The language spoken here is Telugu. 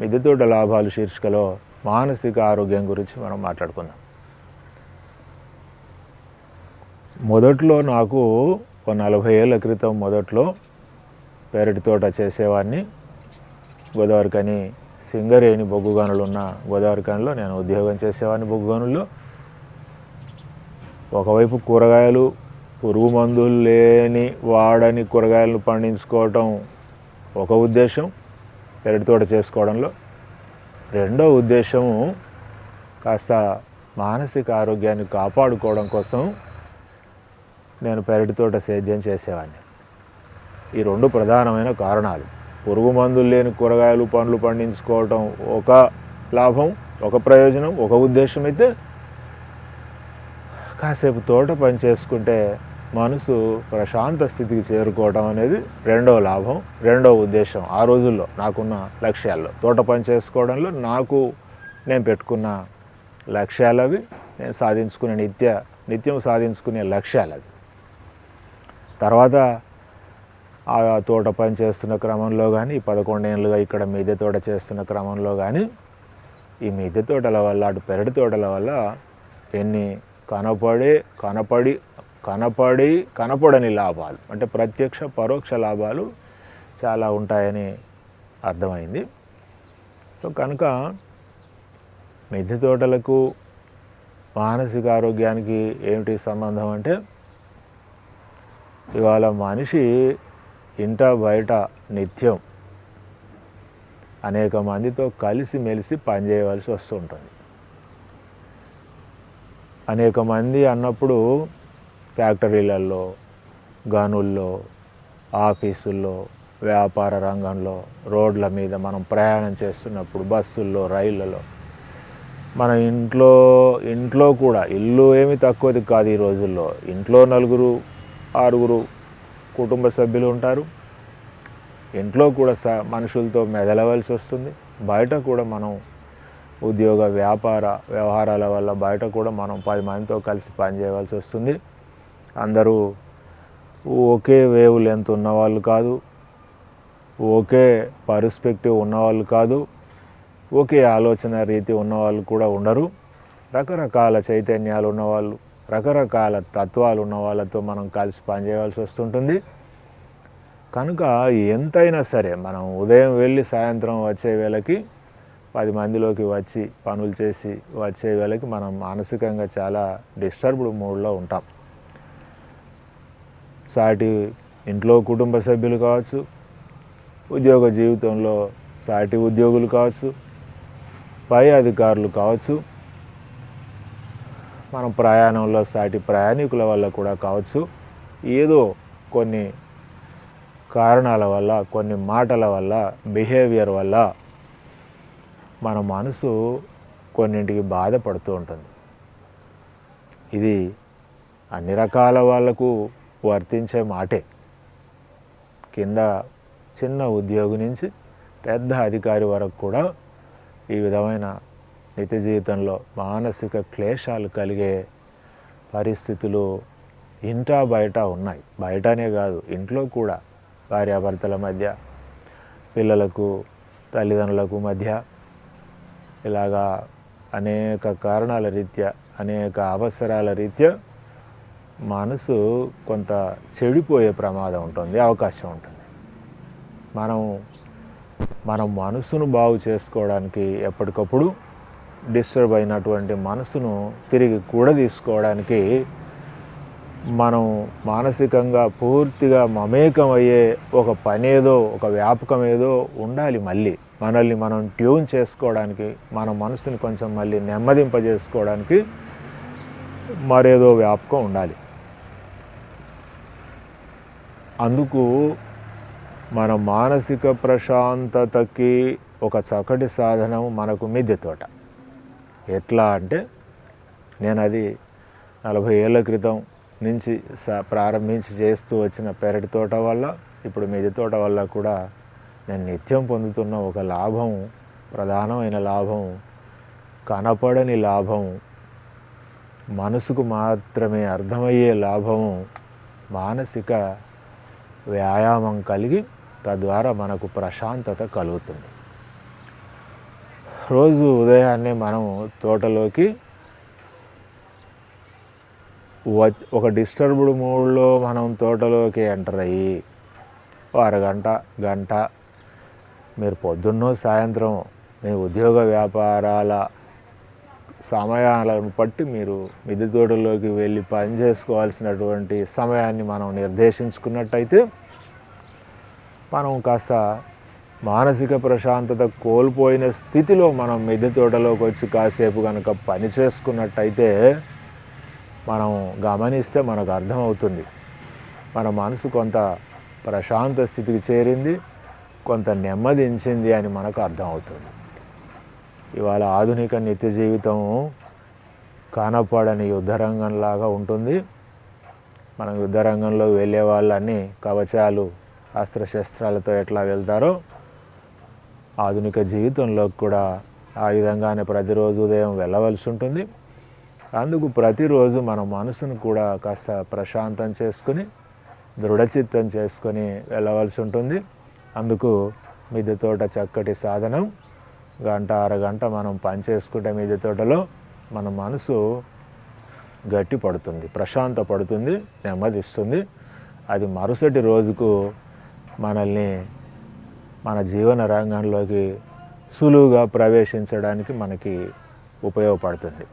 మిద్దెతోట లాభాలు శీర్షికలో మానసిక ఆరోగ్యం గురించి మనం మాట్లాడుకుందాం. మొదట్లో నాకు ఒక నలభై ఏళ్ళ క్రితం మొదట్లో పెరటి తోట చేసేవాడిని గోదావరి కని సింగరేణి బొగ్గు గనులు ఉన్న గోదావరి కనిలో నేను ఉద్యోగం చేసేవాడిని బొగ్గు గనుల్లో. ఒకవైపు కూరగాయలు పురుగు మందులు లేని వాడని కూరగాయలను పండించుకోవటం ఒక ఉద్దేశం. పెరటి తోట చేసుకోవడంలో రెండో ఉద్దేశము కాస్త మానసిక ఆరోగ్యాన్ని కాపాడుకోవడం కోసం నేను పెరటి తోట సేద్యం చేసేవాడిని ఈ రెండు ప్రధానమైన కారణాలు. పురుగు మందులు లేని కూరగాయలు పండ్లు పండించుకోవటం ఒక లాభం ఒక ప్రయోజనం ఒక ఉద్దేశం అయితే కాసేపు తోట పని చేసుకుంటే మనసు ప్రశాంత స్థితికి చేరుకోవడం అనేది రెండవ లాభం రెండవ ఉద్దేశం ఆ రోజుల్లో నాకున్న లక్ష్యాల్లో. తోట పని చేసుకోవడంలో నాకు నేను పెట్టుకున్న లక్ష్యాలు అవి నేను సాధించుకునే నిత్య నిత్యం సాధించుకునే లక్ష్యాలు అవి తర్వాత ఆ తోట పని చేస్తున్న క్రమంలో కానీ పదకొండేళ్ళుగా ఇక్కడ మిద్దె తోట చేస్తున్న క్రమంలో కానీ ఈ మిద్దె తోటల వల్ల అటు పెరటి తోటల వల్ల ఎన్ని కనపడే కనపడి కనపడి కనపడని లాభాలు. అంటే ప్రత్యక్ష పరోక్ష లాభాలు చాలా ఉంటాయని అర్థమైంది. సో కనుక మిద్దె తోటలకు మానసిక ఆరోగ్యానికి ఏమిటి సంబంధం అంటే ఇవాళ మనిషి ఇంట బయట నిత్యం అనేక మందితో కలిసి మెలిసి పనిచేయవలసి వస్తుంటుంది. అనేక మంది అన్నప్పుడు ఫ్యాక్టరీలలో గనుల్లో ఆఫీసుల్లో వ్యాపార రంగంలో రోడ్ల మీద మనం ప్రయాణం చేస్తున్నప్పుడు బస్సుల్లో రైళ్ళలో. మన ఇంట్లో ఇంట్లో కూడా ఇల్లు ఏమి తక్కువది కాదు ఈ రోజుల్లో. ఇంట్లో నలుగురు ఆరుగురు కుటుంబ సభ్యులు ఉంటారు. ఇంట్లో కూడా స మనుషులతో మెదలవలసి వస్తుంది. బయట కూడా మనం ఉద్యోగ వ్యాపార వ్యవహారాల వల్ల బయట కూడా మనం పది మందితో కలిసి పనిచేయవలసి వస్తుంది. అందరూ ఒకే వేవ్ లెంత్ ఉన్నవాళ్ళు కాదు ఒకే పర్స్పెక్టివ్ ఉన్నవాళ్ళు కాదు ఒకే ఆలోచన రీతి ఉన్నవాళ్ళు కూడా ఉండరు. రకరకాల చైతన్యాలు ఉన్నవాళ్ళు రకరకాల తత్వాలు ఉన్న వాళ్ళతో మనం కలిసి పనిచేయవలసి వస్తుంటుంది. కనుక ఎంతైనా సరే మనం ఉదయం వెళ్ళి సాయంత్రం వచ్చే వేళకి పది మందిలోకి వచ్చి పనులు చేసి వచ్చే వేళకి మనం మానసికంగా చాలా డిస్టర్బ్డ్ మూడ్లో ఉంటాం. సాటి ఇంట్లో కుటుంబ సభ్యులు కావచ్చు ఉద్యోగ జీవితంలో సాటి ఉద్యోగులు కావచ్చు పై అధికారులు కావచ్చు మనం ప్రయాణంలో సాటి ప్రయాణికుల వల్ల కూడా కావచ్చు. ఏదో కొన్ని కారణాల వల్ల కొన్ని మాటల వల్ల బిహేవియర్ వల్ల మన మనసు కొన్నింటికి బాధపడుతూ ఉంటుంది. ఇది అన్ని రకాల వాళ్ళకు వర్తించే మాటే. కింద చిన్న ఉద్యోగి నుంచి పెద్ద అధికారి వరకు కూడా ఈ విధమైన నిత్య జీవితంలో మానసిక క్లేశాలు కలిగే పరిస్థితులు ఇంటా బయట ఉన్నాయి. బయటనే కాదు ఇంట్లో కూడా భార్యాభర్తల మధ్య పిల్లలకు తల్లిదండ్రులకు మధ్య ఇలాగా అనేక కారణాల రీత్యా అనేక అవసరాల రీత్యా మనసు కొంత చెడిపోయే ప్రమాదం ఉంటుంది అవకాశం ఉంటుంది. మనం మన మనసును బాగు చేసుకోవడానికి ఎప్పటికప్పుడు డిస్టర్బ్ అయినటువంటి మనసును తిరిగి కూడా తీసుకోవడానికి మనం మానసికంగా పూర్తిగా మమేకం అయ్యే ఒక పనేదో ఒక వ్యాపకం ఏదో ఉండాలి మళ్ళీ. మనల్ని మనం ట్యూన్ చేసుకోవడానికి మన మనసుని కొంచెం మళ్ళీ నెమ్మదింపజేసుకోవడానికి మరేదో వ్యాపకం ఉండాలి. అందుకు మన మానసిక ప్రశాంతతకి ఒక చక్కటి సాధనం మనకు మిద్దె తోట. ఎట్లా అంటే నేను అది నలభై ఏళ్ళ క్రితం నుంచి స- ప్రారంభించి చేస్తూ వచ్చిన పెరటి తోట వల్ల ఇప్పుడు మిద్దె తోట వల్ల కూడా నేను నిత్యం పొందుతున్న ఒక లాభం ప్రధానమైన లాభం కనపడని లాభం మనసుకు మాత్రమే అర్థమయ్యే లాభము మానసిక వ్యాయామం కలిగి తద్వారా మనకు ప్రశాంతత కలుగుతుంది. రోజు ఉదయాన్నే మనం తోటలోకి ఒక డిస్టర్బ్డ్ మూడ్లో మనం తోటలోకి ఎంటర్ అయ్యి అరగంట గంట మీరు పొద్దున్నో సాయంత్రం మీ ఉద్యోగ వ్యాపారాల సమయాలను బట్టి మీరు మిద్దె తోటలోకి వెళ్ళి పని చేసుకోవాల్సినటువంటి సమయాన్ని మనం నిర్దేశించుకున్నట్టయితే మనం కాస్త మానసిక ప్రశాంతత కోల్పోయిన స్థితిలో మనం మిద్దె తోటలోకి వచ్చి కాసేపు కనుక పని చేసుకున్నట్టయితే మనం గమనిస్తే మనకు అర్థమవుతుంది. మన మనసు కొంత ప్రశాంత స్థితికి చేరింది కొంత నెమ్మదించింది అని మనకు అర్థమవుతుంది. ఇవాళ ఆధునిక నిత్య జీవితం కానపడని యుద్ధరంగంలాగా ఉంటుంది. మనం యుద్ధరంగంలో వెళ్ళే వాళ్ళన్నీ కవచాలు అస్త్రశస్త్రాలతో ఎట్లా వెళ్తారో ఆధునిక జీవితంలో కూడా ఆ విధంగానే ప్రతిరోజు ఉదయం వెళ్ళవలసి ఉంటుంది. అందుకు ప్రతిరోజు మన మనసును కూడా కాస్త ప్రశాంతం చేసుకుని దృఢచిత్తం చేసుకొని వెళ్ళవలసి ఉంటుంది. అందుకు మిద్దె తోట చక్కటి సాధనం. గంట అరగంట మనం పని మీద తోటలో మన మనసు గట్టి పడుతుంది ప్రశాంత పడుతుంది నెమ్మదిస్తుంది. అది మరుసటి రోజుకు మనల్ని మన జీవన రంగంలోకి సులువుగా ప్రవేశించడానికి మనకి ఉపయోగపడుతుంది.